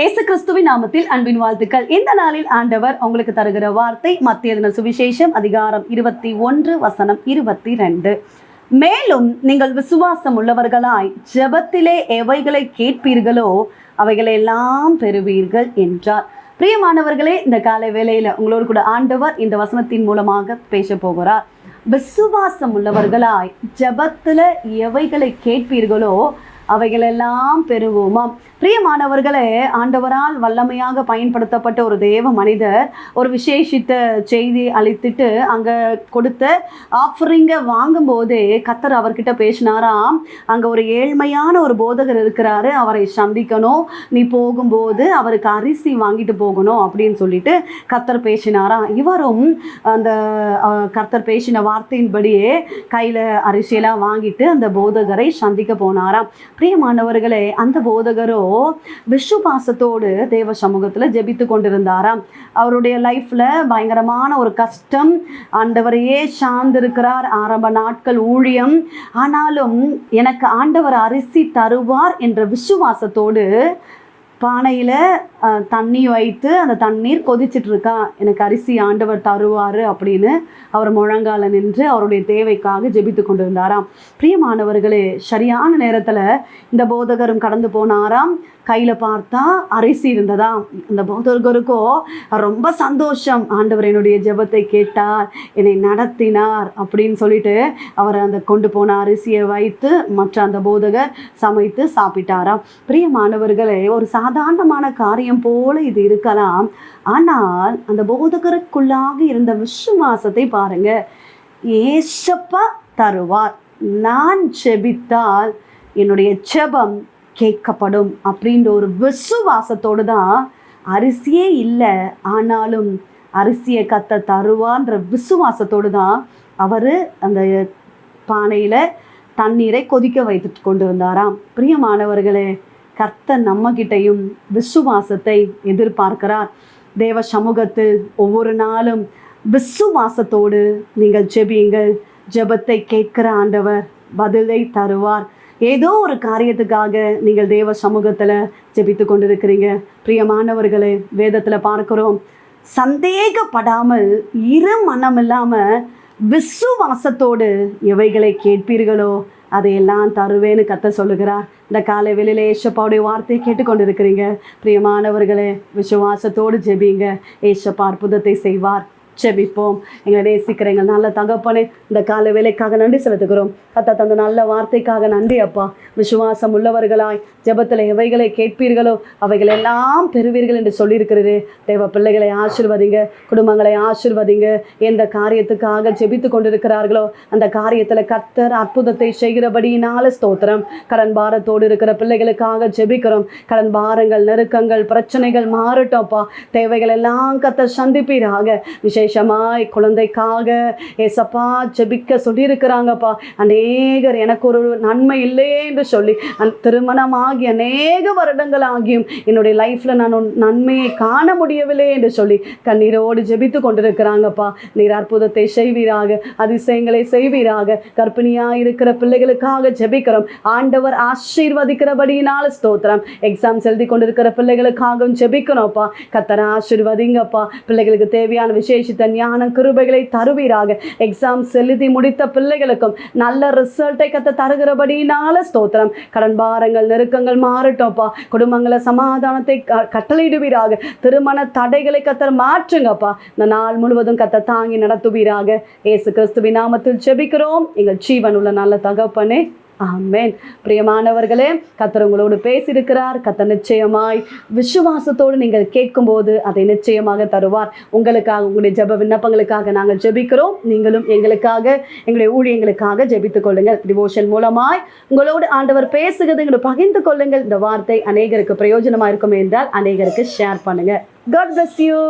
இயேசு கிறிஸ்துவின் நாமத்தில் அன்பின் வாழ்த்துக்கள். இந்த நாளில் ஆண்டவர் உங்களுக்கு தருகிற வார்த்தை மத்திய தின சுவிசேஷம் அதிகாரம் இருபத்தி ஒன்று வசனம் இருபத்தி ரெண்டு. மேலும் நீங்கள் விசுவாசம் உள்ளவர்களாய் ஜெபத்திலே எவைகளை கேட்பீர்களோ அவைகளை எல்லாம் பெறுவீர்கள் என்றார். பிரியமானவர்களே இந்த காலை வேளையில உங்களோடு கூட ஆண்டவர் இந்த வசனத்தின் மூலமாக பேச போகிறார். விசுவாசம் உள்ளவர்களாய் ஜபத்துல எவைகளை கேட்பீர்களோ அவைகளெல்லாம் பெறுவோமாம். பிரியமானவர்களே ஆண்டவரால் வல்லமையாக பயன்படுத்தப்பட்ட ஒரு தேவ மனிதர் ஒரு விசேஷித்த செய்தி அளித்துட்டு அங்கே கொடுத்த ஆஃபரிங்கை வாங்கும்போதே கத்தர் அவர்கிட்ட பேசினாராம். அங்கே ஒரு ஏழ்மையான ஒரு போதகர் இருக்கிறாரு. அவரை சந்திக்கணும். நீ போகும்போது அவருக்கு அரிசி வாங்கிட்டு போகணும் அப்படின்னு சொல்லிட்டு கத்தர் பேசினாராம். இவரும் அந்த கர்த்தர் பேசின வார்த்தையின்படியே கையில் அரிசியெல்லாம் வாங்கிட்டு அந்த போதகரை சந்திக்க போனாராம். பிரியமானவர்களே அந்த போதகரோ விசுவாசத்தோடு தேவ சமூகத்தில் ஜெபித்து கொண்டிருந்தாராம். அவருடைய லைஃப்பில் பயங்கரமான ஒரு கஷ்டம். ஆண்டவரையே சார்ந்திருக்கிறார் ஆரம்ப நாட்கள் ஊழியம். ஆனாலும் எனக்கு ஆண்டவர் அரிசி தருவார் என்ற விசுவாசத்தோடு பானையில் தண்ணி வைத்து அந்த தண்ணீர் கொதிச்சிட்ருக்கா எனக்கு அரிசி ஆண்டவர் தருவார் அப்படின்னு அவர் முழங்கால நின்று அவருடைய தேவைக்காக ஜெபித்து கொண்டிருந்தாராம். பிரியமானவர்களே சரியான நேரத்தில் இந்த போதகரும் கடந்து போனாராம். கையில் பார்த்தா அரிசி இருந்ததாம் அந்த போதகருக்கோ ரொம்ப சந்தோஷம். ஆண்டவர் என்னுடைய ஜெபத்தை கேட்டார் என்னை நடத்தினார் அப்படின்னு சொல்லிட்டு அவர் அந்த கொண்டு போன அரிசியை வைத்து மற்ற அந்த போதகர் சமைத்து சாப்பிட்டாராம். பிரியமானவர்களே ஒரு சாதாரணமான காரியம் போல இது இருக்கலாம். ஆனால் அந்த போதகருக்குள்ளாக இருந்த விசுவாசத்தை பாருங்க. ஏசப்பா தருவார். நான் செபித்தால் என்னுடைய செபம் கேட்கப்படும் அப்படின்ற ஒரு விசுவாசத்தோடு தான் அரிசியே இல்லை. ஆனாலும் அரிசியை கத்த தருவான்ற விசுவாசத்தோடு தான் அவர் அந்த பானையில் தண்ணீரை கொதிக்க வைத்து கொண்டு வந்தாராம் பிரியமானவர்களே கர்த்த நம்மகிட்டையும் விசுவாசத்தை எதிர்பார்க்கிறார். தேவ சமூகத்தில் ஒவ்வொரு நாளும் விசுவாசத்தோடு நீங்கள் ஜெபியுங்கள். ஜெபத்தை கேட்கிற ஆண்டவர் பதிலை தருவார். ஏதோ ஒரு காரியத்துக்காக நீங்கள் தேவ சமூகத்தில் ஜெபித்து கொண்டிருக்கிறீங்க. பிரியமானவர்களே வேதத்தில் பார்க்கிறோம். சந்தேகப்படாமல் இரு மனம் இல்லாமல் விசுவாசத்தோடு எவைகளை கேட்பீர்களோ அதையெல்லாம் தருவேன்னு கத்த சொல்லுகிறார். இந்த காலை வெளியில் ஏசப்பாவுடைய வார்த்தையை கேட்டுக்கொண்டிருக்கிறீங்க. பிரியமானவர்களே விசுவாசத்தோடு ஜெபிங்க. ஏசப்பா அற்புதத்தை செய்வார். ஜெபிப்போம். எங்களை நேசிக்கிற எங்கள் நல்ல தகப்பனே இந்த கால வேலைக்காக நன்றி செலுத்துகிறோம். கத்தா தந்த நல்ல வார்த்தைக்காக நன்றி அப்பா. விசுவாசம் உள்ளவர்களாய் ஜெபத்தில் எவைகளை கேட்பீர்களோ அவைகள் எல்லாம் பெறுவீர்கள் என்று சொல்லியிருக்கிறது. தேவ பிள்ளைகளை ஆசிர்வதிங்க குடும்பங்களை ஆசிர்வதிங்க. எந்த காரியத்துக்காக ஜெபித்து கொண்டிருக்கிறார்களோ அந்த காரியத்தில் கர்த்தர் அற்புதத்தை செய்கிறபடியினால ஸ்தோத்திரம். கடன் பாரத்தோடு இருக்கிற பிள்ளைகளுக்காக ஜெபிக்கிறோம். கடன் பாரங்கள் நெருக்கங்கள் பிரச்சனைகள் மாறட்டோம்ப்பா தேவைகள் எல்லாம் கத்த சந்திப்பீராக. விசேஷமாய் குழந்தைக்காக ஏசப்பா ஜெபிக்க சொல்லியிருக்கிறாங்கப்பா. அநேகர் எனக்கு ஒரு நன்மை இல்லையே என்று சொல்லி திருமணம் ஆகி அநேக வருடங்கள் ஆகியும் என்னுடைய லைஃப்பில் நான் நன்மையை காண முடியவில்லை என்று சொல்லி கண்ணீரோடு ஜெபித்து கொண்டிருக்கிறாங்கப்பா. நீர் அற்புதத்தை செய்வீராக அதிசயங்களை செய்வீராக. கர்ப்பிணியாக இருக்கிற பிள்ளைகளுக்காக ஜெபிக்கிறோம். ஆண்டவர் ஆசீர்வதிக்கிறபடியினால் ஸ்தோத்திரம். எக்ஸாம்ஸ் எழுதி கொண்டிருக்கிற பிள்ளைகளுக்காகவும் ஜெபிக்கிறோம்ப்பா கத்தரை ஆசீர்வதிங்கப்பா. பிள்ளைகளுக்கு தேவையான விசேஷித்த ஞானம் கிருபைகளை தருவீராக. எக்ஸாம்ஸ் எழுதி முடித்த பிள்ளைகளுக்கும் நல்ல ரிசல்ட்டை கத்த தருகிறபடினால ஸ்தோத்திரம். கடன் பாரங்கள் நெருக்கங்கள் மாறட்டோம்ப்பா குடும்பங்களை சமாதானத்தை க- கட்டளையிடுவீராக. திருமண தடைகளை கத்தர் மாற்றுங்கப்பா இந்த நாள் முழுவதும் கத்த தாங்கி நடத்துவீராக. இயேசு கிறிஸ்துவின் நாமத்தில் செபிக்கிறோம் எங்கள் ஜீவன் உள்ள நல்ல தகப்பனே ஆமேன். பிரியமானவர்களே கத்தர் உங்களோடு பேசியிருக்கிறார். கத்த நிச்சயமாய் விசுவாசத்தோடு நீங்கள் கேட்கும்போது அதை நிச்சயமாக தருவார். உங்களுக்காக உங்களுடைய ஜெப விண்ணப்பங்களுக்காக நாங்கள் ஜெபிக்கிறோம். நீங்களும் எங்களுக்காக எங்களுடைய ஊழியங்களுக்காக ஜெபித்துக் கொள்ளுங்கள். டிவோஷன் மூலமாய் உங்களோடு ஆண்டவர் பேசுகிறது எங்களை பகிர்ந்து கொள்ளுங்கள். இந்த வார்த்தை அநேகருக்கு பிரயோஜனமாக இருக்கும் என்றால் அநேகருக்கு ஷேர் பண்ணுங்க. God bless you